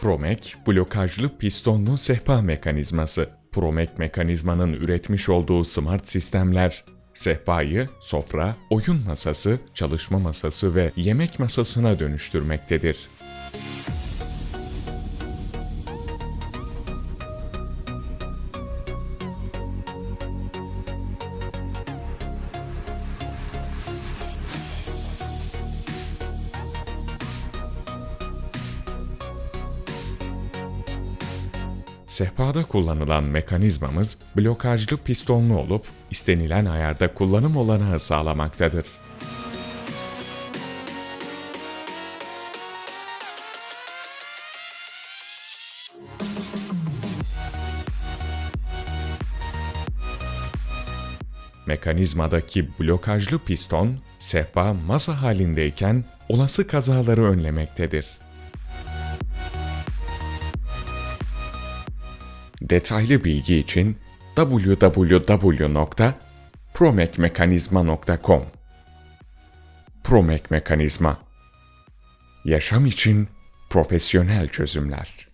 Promek, blokajlı pistonlu sehpa mekanizması. Promek mekanizmanın üretmiş olduğu smart sistemler, sehpayı sofra, oyun masası, çalışma masası ve yemek masasına dönüştürmektedir. Sehpada kullanılan mekanizmamız blokajlı pistonlu olup istenilen ayarda kullanım olanağı sağlamaktadır. Mekanizmadaki blokajlı piston, sehpa masa halindeyken olası kazaları önlemektedir. Detaylı bilgi için www.promekmekanizma.com Promek Mekanizma Yaşam için profesyonel çözümler.